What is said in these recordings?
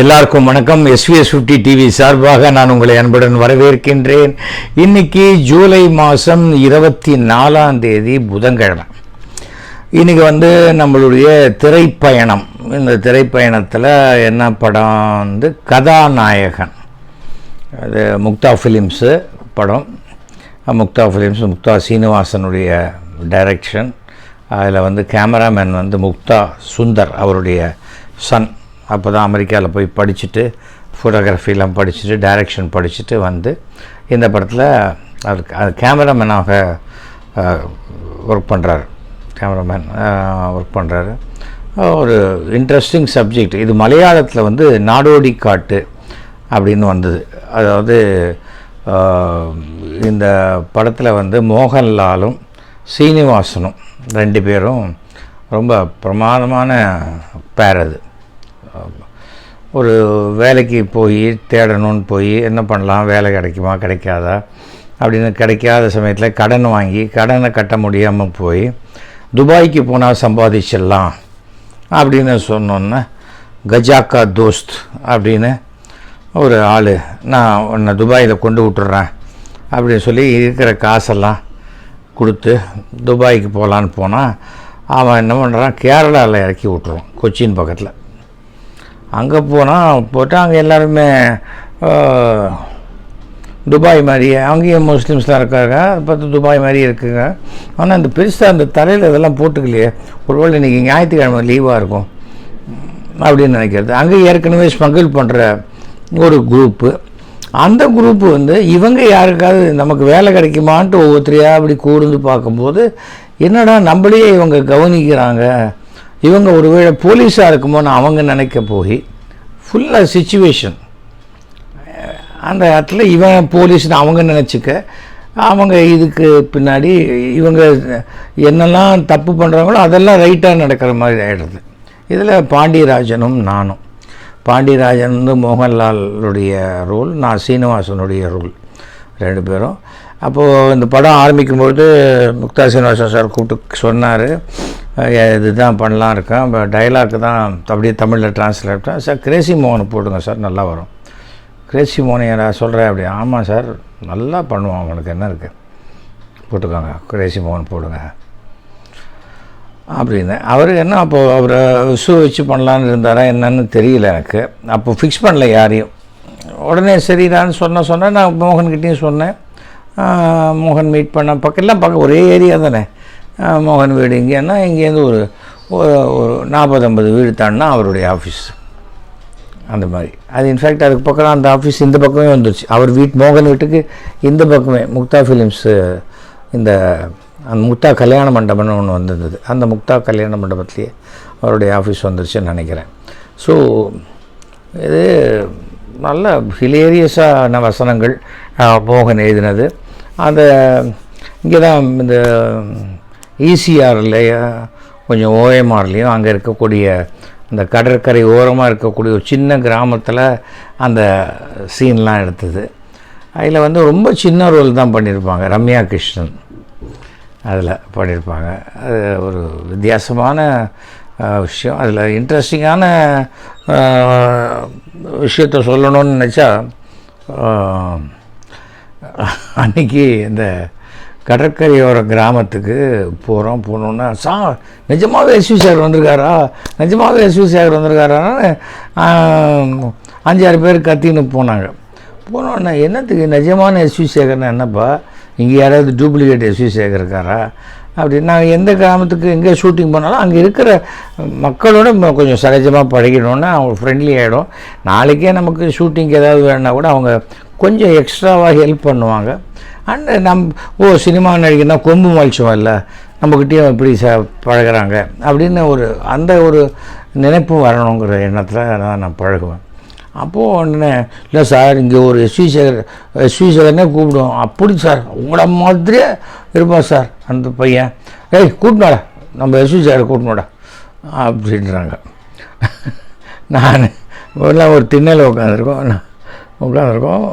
எல்லாருக்கும் வணக்கம். SVS fifty TV சார்பாக நான் உங்களை அன்புடன் வரவேற்கின்றேன். இன்னைக்கு ஜூலை மாதம் இருபத்தி நாலாம் தேதி புதன்கிழமை. இன்னைக்கு வந்து நம்மளுடைய திரைப்பயணம். இந்த திரைப்பயணத்தில் என்ன படம் வந்து? கதாநாயகன். அது முக்தா ஃபிலிம்ஸு படம். முக்தா ஃபிலிம்ஸ் முக்தா சீனிவாசனுடைய டைரக்ஷன் அதில் வந்து கேமராமேன் வந்து முக்தா சுந்தர் அவருடைய சன் அப்போ தான் அமெரிக்காவில் போய் படிச்சுட்டு ஃபோட்டோகிராஃபிலாம் படிச்சுட்டு டைரக்ஷன் படிச்சுட்டு வந்து இந்த படத்தில் அவர் அது கேமராமேனாக ஒர்க் பண்ணுறாரு கேமராமேன் ஒர்க் பண்ணுறாரு ஒரு இன்ட்ரெஸ்டிங் சப்ஜெக்ட் இது மலையாளத்தில் வந்து நாடோடி காட்டு அப்படின்னு வந்தது. அதாவது இந்த படத்தில் வந்து மோகன்லாலும் சீனிவாசனும் ரெண்டு பேரும் ரொம்ப பிரமாதமான பேர் அது. ஒரு வேலைக்கு போய் தேடணும்னு போய் என்ன பண்ணலாம்? வேலை கிடைக்குமா? கிடைக்காதா? அப்படின்னு கிடைக்காத சமயத்தில் கடன் வாங்கி கடனை கட்ட முடியாமல் போய் துபாய்க்கு போனால் சம்பாதிச்சிடலாம் அப்படின்னு சொன்னோன்னே கஜாக்கா தோஸ்த் அப்படின்னு ஒரு ஆள் நான் உன்னை துபாயில் கொண்டு விட்டுறேன் அப்படின்னு சொல்லி இருக்கிற காசெல்லாம் கொடுத்து துபாய்க்கு போகலான்னு போனால் அவன் என்ன பண்ணுறான் கேரளாவில் இறக்கி விட்ருவான் கொச்சின் பக்கத்தில். அங்கே போனால் போட்டு அங்கே எல்லாருமே துபாய் மாதிரி அங்கேயும் முஸ்லீம்ஸ்லாம் இருக்காங்க. பார்த்து துபாய் மாதிரி இருக்குங்க. ஆனால் அந்த பெருசாக அந்த தலையில் இதெல்லாம் போட்டுக்கலையே. ஒருவேளை இன்றைக்கி ஞாயிற்றுக்கிழமை லீவாக இருக்கும். அப்படின்னு நினைக்கிறது. அங்கே ஏற்கனவே ஸ்மகிள் பண்ணுற ஒரு குரூப்பு அந்த குரூப்பு வந்து இவங்க யாருக்காவது நமக்கு வேலை கிடைக்குமான்ட்டு ஒவ்வொருத்தரையாக அப்படி கூர்ந்து பார்க்கும்போது என்னடா நம்மளே இவங்க கவனிக்கிறாங்க. இவங்க ஒருவேளை போலீஸாக இருக்குமோன்னு அவங்க நினைக்க போய் ஃபுல்லாக சுச்சுவேஷன் அந்த இடத்துல இவன் போலீஸ்னு அவங்க நினச்சிக்க அவங்க இதுக்கு பின்னாடி இவங்க என்னெல்லாம் தப்பு பண்ணுறாங்களோ அதெல்லாம் ரைட்டாக நடக்கிற மாதிரி ஆகிடுது இதில் பாண்டியராஜனும் நானும். பாண்டியராஜன் வந்து மோகன்லாலுடைய ரோல் நான் சீனிவாசனுடைய ரோல் ரெண்டு பேரும். அப்போது இந்த படம் ஆரம்பிக்கும்பொழுது முக்தா சீனிவாசன் சார் கூப்பிட்டு சொன்னார் இதுதான் பண்ணலாம் இருக்கேன் டைலாக் தான் அப்படியே தமிழில் டிரான்ஸ்லேட் சார் கிரேசி மோகனை போடுங்க சார் நல்லா வரும். கிரேசி மோகனை நான் சொல்கிறேன் அப்படி ஆமாம் சார் நல்லா பண்ணுவான் அவனுக்கு என்ன இருக்குது போட்டுக்கோங்க கிரேசி மோகன் போடுங்க. அப்படின்னு அவர் என்ன அப்போது அவரை ஷூ வச்சு பண்ணலான்னு இருந்தாரா என்னன்னு தெரியல எனக்கு. அப்போ ஃபிக்ஸ் பண்ணல யாரையும். உடனே சரிடான்னு சொன்ன சொன்னேன் நான் மோகன்கிட்டையும் சொன்னேன். மோகன் மீட் பண்ண பக்கம்லாம் பக்கம் ஒரே ஏரியா தானே. மோகன் வீடு இங்கேன்னா இங்கேருந்து ஒரு ஒரு ஒரு நாற்பது ஐம்பது வீடு தாண்டினா அவருடைய ஆஃபீஸ் அந்த மாதிரி. அது இன்ஃபேக்ட் அதுக்கு பக்கம் அந்த ஆஃபீஸ் இந்த பக்கமே வந்துருச்சு. அவர் வீட் மோகன் வீட்டுக்கு இந்த பக்கமே முக்தா ஃபிலிம்ஸு இந்த அந்த முக்தா கல்யாண மண்டபம்னு ஒன்று வந்திருந்தது. அந்த முக்தா கல்யாண மண்டபத்துலேயே அவருடைய ஆஃபீஸ் வந்துருச்சுன்னு நினைக்கிறேன். ஸோ இது நல்ல ஹிலேரியஸான வசனங்கள் மோகன் எழுதினது. அந்த இங்கே தான் இந்த ஈசிஆர்லேயோ கொஞ்சம் ஓஎம்ஆர்லேயும் அங்கே இருக்கக்கூடிய அந்த கடற்கரை ஓரமாக இருக்கக்கூடிய ஒரு சின்ன கிராமத்தில் அந்த சீன்லாம் எடுத்தது. அதில் வந்து ரொம்ப சின்ன ரோல் தான் பண்ணியிருப்பாங்க ரம்யா கிருஷ்ணன். அதில் பண்ணியிருப்பாங்க அது ஒரு வித்தியாசமான விஷயம். அதில் இன்ட்ரெஸ்டிங்கான விஷயத்த சொல்லணும்னு நினச்சா அன்றைக்கி அன்னைக்கு இந்த கடற்கரையோர கிராமத்துக்கு போகிறோம் போனோன்னா சா நிஜமாகவே எஸ்வி சேகர் வந்திருக்காரா? நிஜமாகவே எஸ்வி சேகர் வந்திருக்காரான்னு அஞ்சாறு பேர் கத்தின்னு போனாங்க. போனோன்னே என்னத்துக்கு நிஜமான எஸ்வி சேகர்னா என்னப்பா? இங்கே யாராவது டூப்ளிகேட் எஸ்வி சேகர் இருக்காரா? அப்படின்னு நாங்கள் எந்த கிராமத்துக்கு எங்கே ஷூட்டிங் போனாலும் அங்கே இருக்கிற மக்களோட கொஞ்சம் சகஜமாக பழகிடணும்னா அவங்க ஃப்ரெண்ட்லி ஆகிடும் நாளைக்கே நமக்கு ஷூட்டிங் ஏதாவது வேணுன்னா கூட அவங்க கொஞ்சம் எக்ஸ்ட்ராவாக ஹெல்ப் பண்ணுவாங்க. அண்ட் நம் ஓ சினிமா நடிகர்னா கொம்பு மலிச்சம் இல்லை? நம்மக்கிட்டேயும் இப்படி ச பழகுறாங்க. அப்படின்னு ஒரு அந்த ஒரு நினைப்பு வரணுங்கிற எண்ணத்தில் தான் நான் பழகுவேன். அப்போது உடனே இல்லை சார் இங்கே ஒரு எஸ்வி சேகர் எஸ்வி சேகர்னே கூப்பிடுவோம். அப்படி சார் உங்கள மாதிரியே இருப்பான் சார் அந்த பையன். ஏய் கூட்டினோட நம்ம எஸ்வி சேகரை கூட்டினோட அப்படின்றாங்க. நான் ஒரு திண்ணையில் உட்காந்துருக்கோம். நான் உட்காந்துருக்கோம்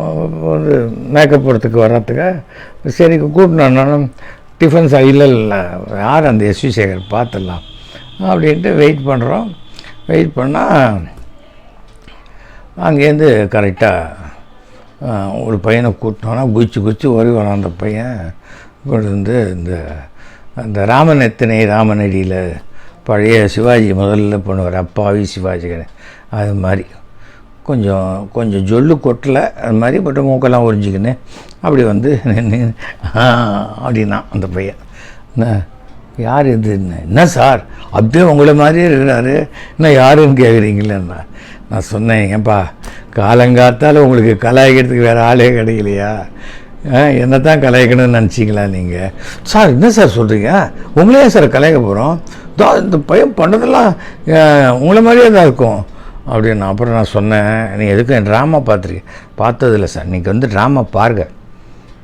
வந்து மேக்கப் போடுறதுக்கு வர்றதுக்கு. சரி கூட்டினோம் டிஃபன் சா இல்லை இல்லை. யார் அந்த எஸ்வி சேகர் பார்த்துடலாம். அப்படின்ட்டு வெயிட் பண்ணுறோம் வெயிட் பண்ணால் அங்கேருந்து கரெக்டாக ஒரு பையனை கூட்டினோன்னா குச்சி குச்சி ஓடி வரான் அந்த பையன். கொண்டு வந்து இந்த அந்த ராமன் எத்தனை ராமனடியில் பழைய சிவாஜி முதல்ல பண்ணுவார். அப்பாவி சிவாஜி அது மாதிரி. கொஞ்சம் கொஞ்சம் ஜொல்லு கொட்டலை அது மாதிரி பட் மூக்கெல்லாம் உறிஞ்சிக்கின்னு அப்படி வந்து அப்படின்னா அந்த பையன். என்ன யார் இது? என்ன என்ன சார்? அப்படியே உங்களை மாதிரியே இருக்கிறாரு. என்ன யாருன்னு கேட்குறீங்களேண்ணா நான் சொன்னேன் ஏன்பா காலங்காத்தால் உங்களுக்கு கலாய்க்கிறதுக்கு வேறு ஆளே கிடைக்கலையா? என்ன தான் கலாய்க்கணும்னு நினச்சிங்களா நீங்கள் சார் என்ன சார் சொல்கிறீங்க உங்களே சார் கலாய்க்க போகிறோம் இந்த பையன் பண்ணதெல்லாம் உங்களை மாதிரியே தான் இருக்கும். அப்படின்னு அப்புறம் நான் சொன்னேன் நீ எதுக்கும் ட்ராமா பார்த்துருக்கேன் பார்த்ததில்ல சார். நீங்கள் வந்து ட்ராமா பாருங்க.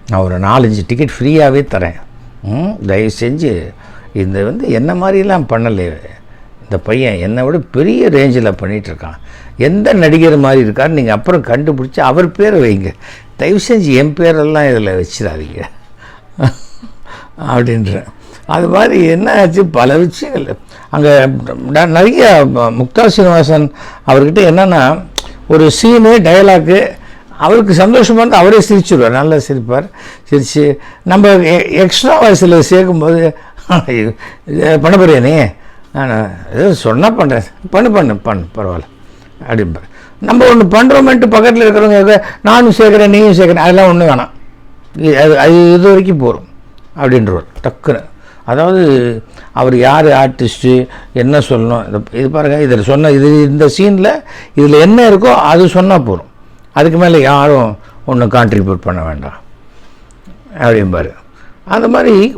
நான் ஒரு நாலஞ்சு டிக்கெட் ஃப்ரீயாகவே தரேன். ம் தயவு செஞ்சு இந்த வந்து என்ன மாதிரிலாம் பண்ணலையே இந்த பையன் என்னை விட பெரிய ரேஞ்சில் பண்ணிகிட்ருக்கான் எந்த நடிகர் மாதிரி இருக்கார் நீங்கள் அப்புறம் கண்டுபிடிச்சி அவர் பேரை வைங்க. தயவு செஞ்சு என் பேரெல்லாம் இதில் வச்சிடாதீங்க. அப்படின்றேன். அது மாதிரி என்ன ஆச்சு? பல விஷயங்கள். அங்கே நிறைய முக்தா சீனிவாசன் அவர்கிட்ட என்னென்னா ஒரு சீனு டயலாக்கு அவருக்கு சந்தோஷமாக இருந்தால் அவரே சிரிச்சிடுவார் நல்லா சிரிப்பார். சிரித்து நம்ம எக்ஸ்ட்ரா வாய்ஸில் சேர்க்கும்போது பண்ண போறியா நீ? நான் ஏதோ சொன்னால் பண்ணுறேன் பண்ணு பண்ணு பண்ணு பரவாயில்ல. அப்படிம்பார். நம்ம ஒன்று பண்ணுறோமேன்ட்டு பக்கத்தில் இருக்கிறவங்க நானும் சேர்க்குறேன் நீயும் சேர்க்குறேன் அதெல்லாம் ஒன்றும் வேணாம். இது- அது அது இது வரைக்கும் போகிறோம் அப்படின்றவர் டக்குன்னு. அதாவது அவர் யார் ஆர்டிஸ்ட்டு என்ன சொல்லணும் இது- இது பாருங்கள் இதில் சொன்ன இது இந்த சீனில் இதில் என்ன இருக்கோ அது சொன்னால் போதும். அதுக்கு மேலே யாரும் ஒன்றும் கான்ட்ரிபியூட் பண்ண வேண்டாம். அப்படிம்பார் அந்த மாதிரி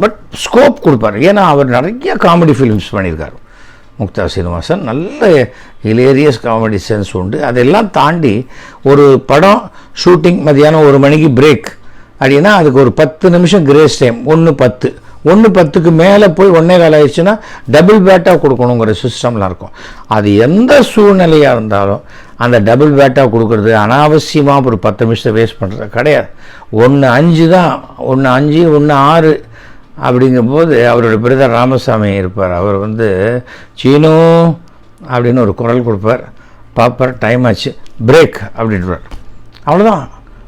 பட் ஸ்கோப் கொடுப்பாரு. ஏன்னா அவர் நிறைய காமெடி ஃபிலிம்ஸ் பண்ணியிருக்காரு. முக்தா சீனிவாசன் நல்ல ஹிலேரியஸ் காமெடி சென்ஸ் உண்டு. அதெல்லாம் தாண்டி ஒரு படம் ஷூட்டிங் மதியானம் ஒரு மணிக்கு பிரேக் அப்படின்னா அதுக்கு ஒரு பத்து நிமிஷம் கிரேஸ் டைம் ஒன்று பத்து. ஒன்று பத்துக்கு மேலே போய் ஒன்றே கால் ஆயிடுச்சுன்னா டபுள் பேட்டாக கொடுக்கணுங்கிற சிஸ்டம்லாம் இருக்கும். அது எந்த சூழ்நிலையாக இருந்தாலும் அந்த டபுள் பேட்டாக கொடுக்குறது அனாவசியமாக ஒரு பத்து நிமிஷத்தை வேஸ்ட் பண்ணுறது கிடையாது. ஒன்று அஞ்சு தான் ஒன்று அஞ்சு ஒன்று ஆறு அப்படிங்கும்போது அவரோட பிரதர் ராமசாமி இருப்பார். அவர் வந்து சீனு அப்படின்னு ஒரு குரல் கொடுப்பார். பாப்பர் டைம் ஆச்சு. பிரேக் அப்படின்றவர் அவ்வளோதான்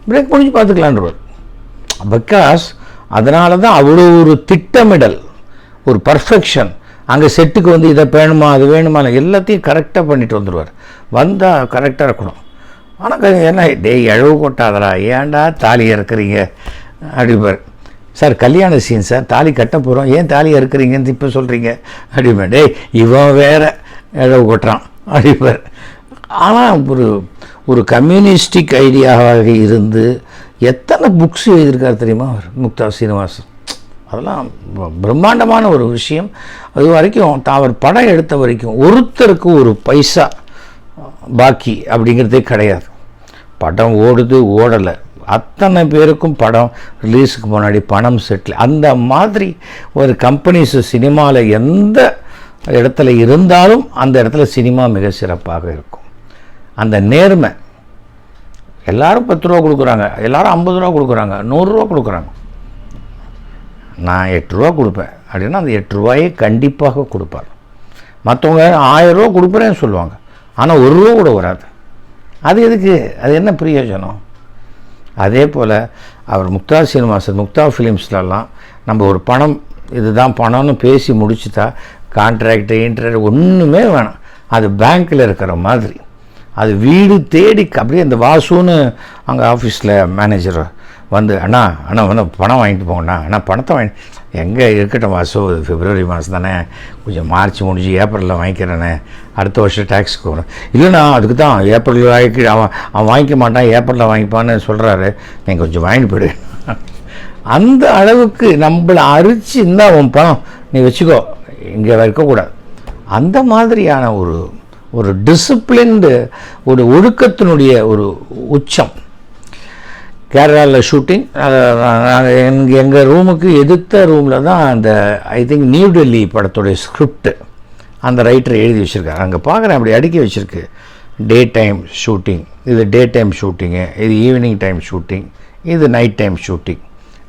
பிரேக் முடிஞ்சு பார்த்துக்கலான்றவர் பிகாஸ் அதனால தான் அவ்வளோ ஒரு திட்டமிடல் ஒரு பர்ஃபெக்ஷன் அங்கே செட்டுக்கு வந்து இதை வேணுமா அது வேணுமா எல்லாத்தையும் கரெக்டாக பண்ணிட்டு வந்துடுவார் வந்தால் கரெக்டாக இருக்கணும். ஆனால் என்ன? டேய் இழவு கொட்டாதடா. ஏன்டா தாலி இறக்குறீங்க? அப்படிப்பார் சார் கல்யாண சீன் சார். தாலி கட்ட போகிறோம் ஏன் தாலி இறக்குறீங்கன்னு இப்போ சொல்கிறீங்க அப்படிப்பேன் டேய் இவன் வேற இழவு கொட்டுறான். அப்படிப்பார் ஆனால் ஒரு ஒரு கம்யூனிஸ்டிக் ஐடியாவாக இருந்து எத்தனை புக்ஸ் எழுதியிருக்கார் தெரியுமா அவர்? முக்தா சீனிவாசன். அதெல்லாம் பிரம்மாண்டமான ஒரு விஷயம். அது வரைக்கும் அவர் படம் எடுத்த வரைக்கும் ஒருத்தருக்கு ஒரு பைசா பாக்கி அப்படிங்கிறதே கிடையாது. படம் ஓடுது ஓடலை. அத்தனை பேருக்கும் படம் ரிலீஸுக்கு முன்னாடி பணம் செட்டில் அந்த மாதிரி ஒரு கம்பெனிஸ் சினிமாவில் எந்த இடத்துல இருந்தாலும் அந்த இடத்துல சினிமா மிக சிறப்பாக இருக்கும். அந்த நேர்மை எல்லாரும் பத்து ரூபா கொடுக்குறாங்க. எல்லாரும் ஐம்பது ரூபா கொடுக்குறாங்க. நூறுரூவா கொடுக்குறாங்க. நான் எட்டுரூவா கொடுப்பேன். அப்படின்னா அந்த எட்டு ரூபாயை கண்டிப்பாக கொடுப்பார். மற்றவங்க ஆயிரம் ரூபா கொடுக்குறேன்னு சொல்லுவாங்க. ஆனால் ஒரு ரூபா கூட வராது. அது எதுக்கு? அது என்ன பிரயோஜனம்? அதே போல் அவர் முக்தா சீனிவாசன் முக்தா ஃபிலிம்ஸ்லலாம் நம்ம ஒரு பணம் இதுதான் பணம்னு பேசி முடிச்சுட்டா கான்ட்ராக்டு இன்ட்ராக்ட் ஒன்றுமே வேணாம். அது பேங்க்கில் இருக்கிற மாதிரி. அது வீடு தேடி அப்படியே அந்த வாசுன்னு அங்கே ஆஃபீஸில் மேனேஜர் வந்து அண்ணா அண்ணா வந்து பணம் வாங்கிட்டு போங்கண்ணா அண்ணா பணத்தை வாங்கி எங்கே இருக்கட்டும் வாசு இது பிப்ரவரி மாதம் தானே கொஞ்சம் மார்ச் முடிஞ்சு ஏப்ரலில் வாங்கிக்கிறேனே அடுத்த வருஷம் டேக்ஸுக்கு வரும். இல்லைண்ணா அதுக்கு தான் ஏப்ரலில் வாங்கி அவன் அவன் வாங்கிக்க மாட்டான் ஏப்ரலில் வாங்கிப்பான்னு சொல்கிறாரு நீங்கள் கொஞ்சம் வாங்கிட்டு போயிடு. அந்த அளவுக்கு நம்மளை அரிச்சு இருந்தால் உன் பணம் நீ வச்சுக்கோ. இங்கே இருக்கக்கூடாது அந்த மாதிரியான ஒரு ஒரு டிசிப்ளின்டு ஒரு ஒழுக்கத்தினுடைய ஒரு உச்சம். கேரளாவில் ஷூட்டிங் நாங்கள் எங்கள் எங்கள் ரூமுக்கு எதிர்த்த ரூமில் தான் அந்த ஐ திங்க் நியூ டெல்லி படத்துடைய ஸ்கிரிப்டு அந்த ரைட்டர் எழுதி வச்சுருக்காரு. அங்கே பார்க்குறேன் அப்படி அடுக்கி வச்சுருக்கு. டே டைம் ஷூட்டிங் இது டே டைம் ஷூட்டிங்கு இது ஈவினிங் டைம் ஷூட்டிங் இது நைட் டைம் ஷூட்டிங்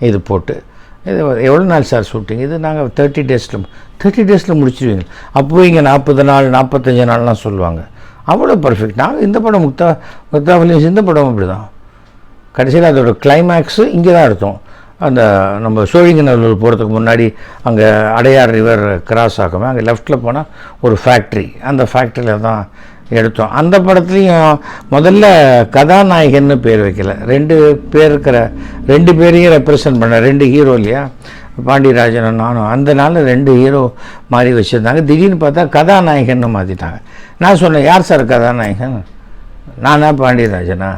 இது போட்டு இது எவ்வளோ நாள் சார் ஷூட்டிங் இது நாங்கள் தேர்ட்டி டேஸில் தேர்ட்டி டேஸில் முடிச்சிடுவீங்க அப்போ இங்கே நாற்பது நாள் நாற்பத்தஞ்சு நாள்லாம் சொல்லுவாங்க. அவ்வளோ பர்ஃபெக்ட் நாங்கள் இந்த படம் முக்தா முக்தாவலியும் இந்த படம் அப்படி தான் கடைசியில் அதோட கிளைமேக்ஸு இங்கே தான் எடுத்தோம். அந்த நம்ம சோழிங்கநல்லூர் போகிறதுக்கு முன்னாடி அங்கே அடையார் ரிவர் கிராஸ் ஆகும் அங்கே லெஃப்ட்டில் போனால் ஒரு ஃபேக்ட்ரி அந்த ஃபேக்ட்ரியில் தான் எடுத்தோம். அந்த படத்துலையும் முதல்ல கதாநாயகன்னு பேர் வைக்கல. ரெண்டு பேர் இருக்கிற ரெண்டு பேரையும் ரெப்ரசன்ட் பண்ண ரெண்டு ஹீரோ இல்லையா? பாண்டியராஜனும் நானும். அந்த நாள் ரெண்டு ஹீரோ மாறி வச்சுருந்தாங்க. திடீர்னு பார்த்தா கதாநாயகன்னு மாற்றிட்டாங்க நான் சொன்னேன் யார் சார் கதாநாயகன்? நானா பாண்டியராஜனா?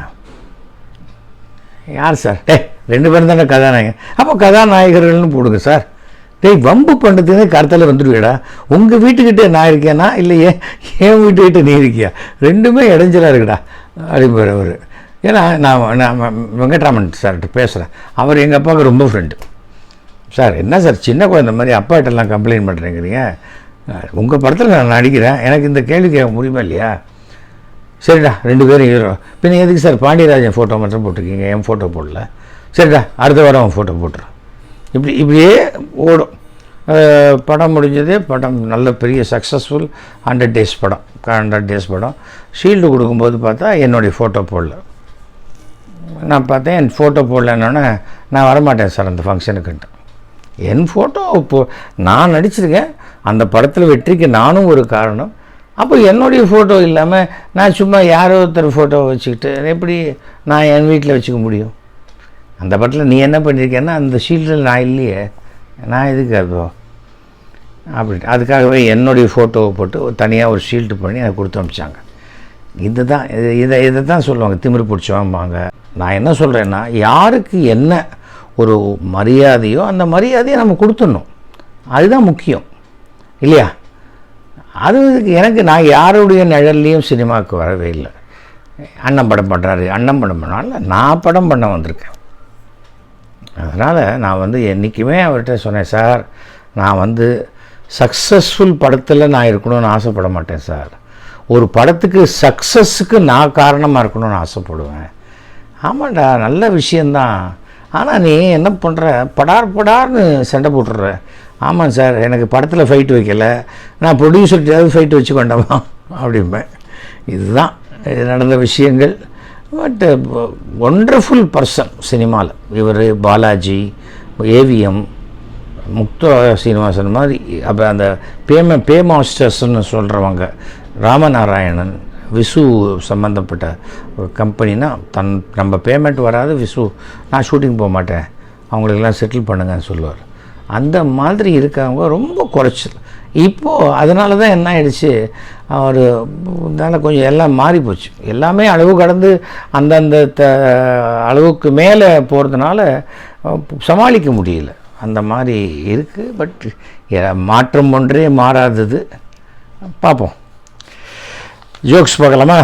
யார் சார் டேய் ரெண்டு பேரும் தானே கதாநாயகன். அப்போ கதாநாயகர்கள்னு போடுங்க சார் டேய் வம்பு பண்ணுறதுக்கு கருத்தில் வந்துடுவியடா. உங்கள் வீட்டுக்கிட்டே நான் இருக்கேனா? இல்லை ஏன் என் வீட்டுக்கிட்ட நீ இருக்கியா? ரெண்டுமே இடைஞ்சலாக இருக்குடா அப்படிங்கிற அவர். ஏன்னா நான் நான் வெங்கட்ராமன் சார்கிட்ட பேசுகிறேன் அவர் எங்கள் அப்பாவுக்கு ரொம்ப ஃப்ரெண்டு சார் என்ன சார் சின்ன குழந்தை மாதிரி அப்பாட்டெல்லாம் கம்ப்ளைண்ட் பண்ணுறேங்கிறீங்க உங்கள் படத்தில் நான் நடிக்கிறேன். எனக்கு இந்த கேள்வி கேட்க முடியுமா இல்லையா? சரிடா ரெண்டு பேரும் ஹீரோ பின்ன எதுக்கு சார் பாண்டியராஜன் ஃபோட்டோ மட்டும் போட்டிருக்கீங்க? என் ஃபோட்டோ போடல. சரிடா அடுத்த வாரம் அவன் ஃபோட்டோ போட்டுரு இப்படி இப்படியே ஓடும். படம் முடிஞ்சது படம் நல்ல பெரிய சக்ஸஸ்ஃபுல் ஹண்ட்ரட் டேஸ் படம் ஹண்ட்ரட் டேஸ் படம். ஷீல்டு கொடுக்கும்போது பார்த்தா என்னுடைய ஃபோட்டோ போடல. நான் பார்த்தேன் என் ஃபோட்டோ போடலன்னொன்னே நான் வரமாட்டேன் சார் அந்த ஃபங்க்ஷனுக்குன்ட்டு என் ஃபோட்டோ இப்போ நான் நடிச்சிருக்கேன் அந்த படத்தில் வெற்றிக்கு நானும் ஒரு காரணம். அப்போ என்னுடைய ஃபோட்டோ இல்லாமல் நான் சும்மா யாரோ ஒருத்தர் ஃபோட்டோ வச்சுக்கிட்டு எப்படி நான் என் வீட்டில் வச்சுக்க முடியும்? அந்த படத்தில் நீ என்ன பண்ணியிருக்கேன்னா அந்த ஷீல்டில் நான் இல்லையே. நான் எதுக்கு அப்போ அப்படி அதுக்காகவே என்னுடைய ஃபோட்டோவை போட்டு தனியாக ஒரு ஷீல்டு பண்ணி அதை கொடுத்து அனுப்பிச்சாங்க. இதுதான் இது இதை இதை தான் சொல்லுவாங்க திமிரு பிடிச்சவாம்பாங்க நான் என்ன சொல்கிறேன்னா யாருக்கு என்ன ஒரு மரியாதையோ அந்த மரியாதையை நம்ம கொடுத்துடணும். அதுதான் முக்கியம். இல்லையா? அது எனக்கு நான் யாருடைய நிழல்லையும் சினிமாவுக்கு வரவே இல்லை. அண்ணன் படம் பண்ணுறாரு அண்ணன் படம் பண்ணால நான் படம் பண்ண வந்திருக்கேன். அதனால் நான் வந்து என்றைக்குமே அவர்கிட்ட சொன்னேன் சார் நான் வந்து சக்ஸஸ்ஃபுல் படத்தில் நான் இருக்கணும்னு ஆசைப்பட மாட்டேன் சார். ஒரு படத்துக்கு சக்ஸஸுக்கு நான் காரணமாக இருக்கணும்னு ஆசைப்படுவேன். ஆமாண்டா நல்ல விஷயந்தான் ஆனால் நீ என்ன பண்ணுற படார் படார்னு சண்டை போட்டுடுற. ஆமாம் சார் எனக்கு படத்தில் ஃபைட் வைக்கல. நான் ப்ரொடியூசர்கிட்டையாவது ஃபைட் வச்சு கொண்டவா அப்படிம்பேன். இதுதான் இது நடந்த விஷயங்கள். பட் ஒண்டர்ஃபுல் பர்சன் சினிமாவில் இவர் பாலாஜி ஏவிஎம் முக்தா சீனிவாசன் மாதிரி அப்போ அந்த பேம பே மாஸ்டர்ஸ்னு சொல்கிறவங்க ராமநாராயணன் விசு சம்மந்தப்பட்ட கம்பெனினா தன் நம்ம பேமெண்ட் வராது விசு நான் ஷூட்டிங் போக மாட்டேன் அவங்களுக்கெல்லாம் செட்டில் பண்ணுங்கன்னு சொல்லுவார். அந்த மாதிரி இருக்கவங்க ரொம்ப குறைச்சல். இப்போது அதனால தான் என்ன ஆயிடுச்சு? அவர் இதனால் கொஞ்சம் எல்லாம் மாறி போச்சு. எல்லாமே அளவு கடந்து அந்தந்த த அளவுக்கு மேலே போகிறதுனால சமாளிக்க முடியல. அந்த மாதிரி இருக்குது பட் மாற்றம் ஒன்றே மாறாதது. பார்ப்போம் ஜோக்ஸ் பார்க்கலாமா?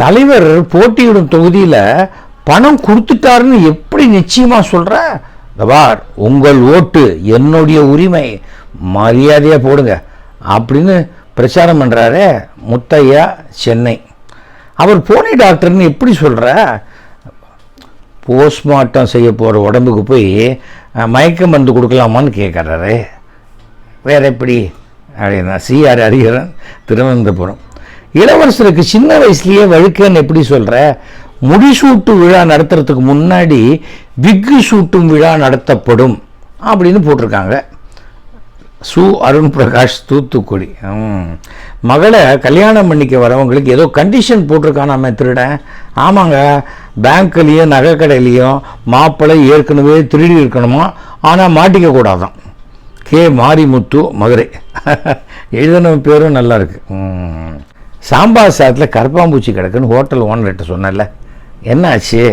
தலைவர் போட்டியிடும் தொகுதியில் பணம் கொடுத்துட்டாருன்னு எப்படி நிச்சயமாக சொல்கிற பார் உங்கள் ஓட்டு என்னுடைய உரிமை. மரியாதையாக போடுங்க. அப்படின்னு பிரச்சாரம் பண்ணுறாரே முத்தையா சென்னை. அவர் போனி டாக்டர்னு எப்படி சொல்கிற போஸ்ட்மார்ட்டம் செய்ய போகிற உடம்புக்கு போய் மயக்க மருந்து கொடுக்கலாமான்னு கேட்குறாரு வேற எப்படி? அப்படின்னா சிஆர் ஹரிஹரன் திருவனந்தபுரம். இளவரசருக்கு சின்ன வயசுலயே வழுக்கன்னு எப்படி சொல்ற? முடிசூட்டு விழா நடத்துறதுக்கு முன்னாடி விக்கு சூட்டும் விழா நடத்தப்படும் அப்படின்னு போட்டிருக்காங்க. சு அருண் பிரகாஷ் தூத்துக்குடி. ம். மகளை கல்யாணம் பண்ணிக்க வரவங்களுக்கு ஏதோ கண்டிஷன் போட்டிருக்கானாமே திருடன் ஆமாங்க பேங்க்லேயும் நகைக்கடையிலையும் மாப்பிள்ளை ஏற்கனவே திருடி இருக்கணுமா? ஆனால் மாட்டிக்க கூடாதான். கே மாரிமுத்து மதுரை. எழுதின பேரும் நல்லா இருக்கு. சாம்பார் சாதத்தில் கரப்பாம்பூச்சி கிடக்குன்னு ஹோட்டல் ஓனர்கிட்ட சொன்னேன்ல. என்னாச்சு?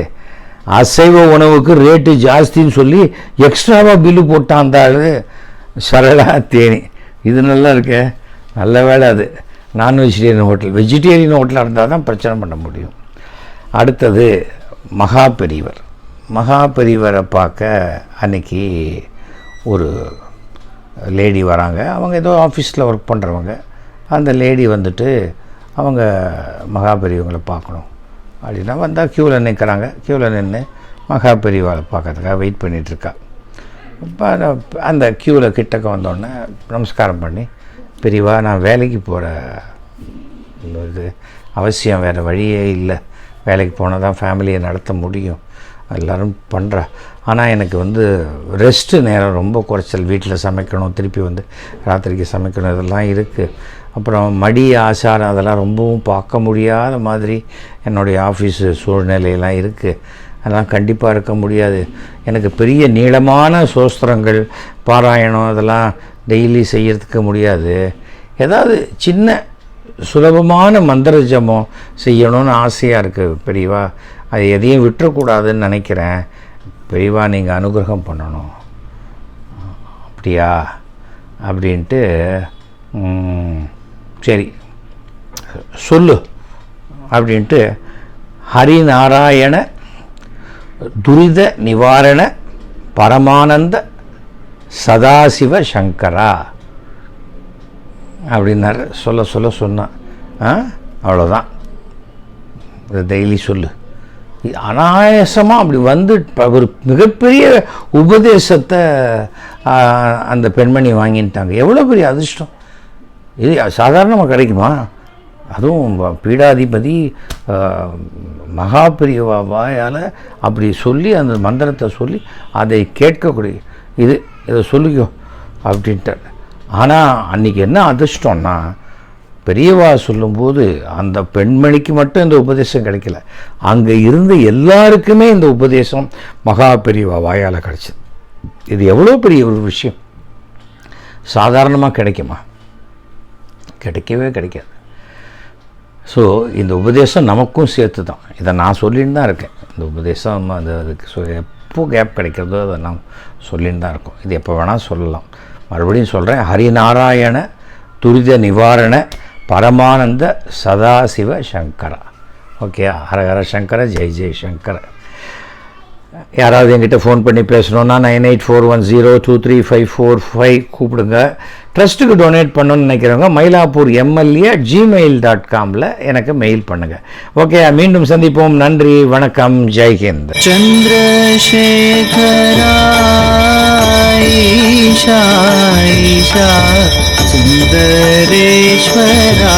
அசைவ உணவுக்கு ரேட்டு ஜாஸ்தின்னு சொல்லி எக்ஸ்ட்ராவாக பில்லு போட்டான் அந்த ஆளு சரளா தேனி. இது நல்லா இருக்கே. நல்ல வேலை அது. நான் வெஜிடேரியன் ஹோட்டல் வெஜிடேரியன் ஹோட்டலாக இருந்தால் தான் பிரச்சனை பண்ண முடியும். அடுத்தது மகா பெரியவர் மகா பெரியவரை பார்க்க அன்னைக்கு ஒரு லேடி வராங்க. அவங்க ஏதோ ஆஃபீஸில் ஒர்க் பண்ணுறவங்க அந்த லேடி வந்துட்டு அவங்க மகா பெரியவங்களை பார்க்கணும். அப்படின்னா வந்தால் க்யூவில் நிற்கிறாங்க க்யூவில் நின்று மகா பெரியவாளை பார்க்கறதுக்காக வெயிட் பண்ணிகிட்ருக்கா இப்போ அந்த க்யூவில் கிட்டக்க வந்தோடனே நமஸ்காரம் பண்ணி பெரியவா நான் வேலைக்கு போகிற இது அவசியம் வேறு வழியே இல்லை. வேலைக்கு போனால் தான் ஃபேமிலியை நடத்த முடியும். எல்லோரும் பண்ணுறா ஆனால் எனக்கு வந்து ரெஸ்ட்டு நேரம் ரொம்ப குறைச்சல். வீட்டில் சமைக்கணும் திருப்பி வந்து ராத்திரிக்கு சமைக்கணும் இதெல்லாம் இருக்குது அப்புறம் மடி ஆசாரம் அதெல்லாம் ரொம்பவும் பார்க்க முடியாத மாதிரி என்னுடைய ஆஃபீஸு சூழ்நிலையெல்லாம் இருக்குது அதெல்லாம் கண்டிப்பாக இருக்க முடியாது. எனக்கு பெரிய நீளமான சோஸ்திரங்கள் பாராயணம் அதெல்லாம் டெய்லி செய்யறதுக்கு முடியாது. ஏதாவது சின்ன சுலபமான மந்திர ஜபம் செய்யணும்னு ஆசையாக இருக்குது பெரியவா. அது எதையும் விட்டுறக்கூடாதுன்னு நினைக்கிறேன். பெரியவா நீங்கள் அனுகிரகம் பண்ணணும். அப்படியா? அப்படின்ட்டு சரி. சொல்லு. அப்படின்ட்டு ஹரிநாராயண துரித நிவாரண பரமானந்த சதாசிவ சங்கரா. அப்படின்னாரு. சொல்ல சொல்ல சொன்னான். ஆ? அவ்வளோதான் டெய்லி சொல்லு. இது அனாயாசமாக அப்படி வந்து ஒரு மிகப்பெரிய உபதேசத்தை அந்த பெண்மணி வாங்கிட்டாங்க. எவ்வளோ பெரிய அதிர்ஷ்டம். இது சாதாரணமாக கிடைக்குமா? அதுவும் பீடாதிபதி ஆ, வாயால் அப்படி சொல்லி அந்த மந்திரத்தை சொல்லி அதை கேட்கக்கூடிய இது இதை சொல்லிக்கோ அப்படின்ட்டு ஆனால் அன்றைக்கி என்ன அதிர்ஷ்டம்னா பெரியவா சொல்லும்போது அந்த பெண்மணிக்கு மட்டும் இந்த உபதேசம் கிடைக்கல. அங்கே இருந்த எல்லாருக்குமே இந்த உபதேசம் மகா பெரியவா வாயால் கிடச்சிது. இது எவ்வளோ பெரிய ஒரு விஷயம். சாதாரணமாக கிடைக்குமா? கிடைக்கவே கிடைக்காது. ஸோ இந்த உபதேசம் நமக்கும் சேர்த்து தான் இதை நான் சொல்லின்னு தான் இருக்கேன். இந்த உபதேசம் அந்த அதுக்கு சொ எப்போ கேப் கிடைக்கிறதோ அதை நான் சொல்லின்னு தான் இருக்கோம். இது எப்போ வேணால் சொல்லலாம். மறுபடியும் சொல்கிறேன் ஹரிநாராயண துரித நிவாரண பரமானந்த சதாசிவ சங்கரா. ஓகே ஹரஹர சங்கர ஜெய் ஜெய் சங்கர. யாராவது என்கிட்ட ஃபோன் பண்ணி பேசணுன்னா nine eight four one zero two three five four five கூப்பிடுங்க. ட்ரஸ்ட்டுக்கு டொனேட் பண்ணணும்னு நினைக்கிறவங்க மயிலாப்பூர் எம்எல்ஏ ஜிமெயில் டாட் காமில் எனக்கு மெயில் பண்ணுங்கள் ஓகே மீண்டும் சந்திப்போம். நன்றி வணக்கம். ஜெய்ஹிந்த் சந்திரசேகராயிஷா சுந்தரேஸ்வரா.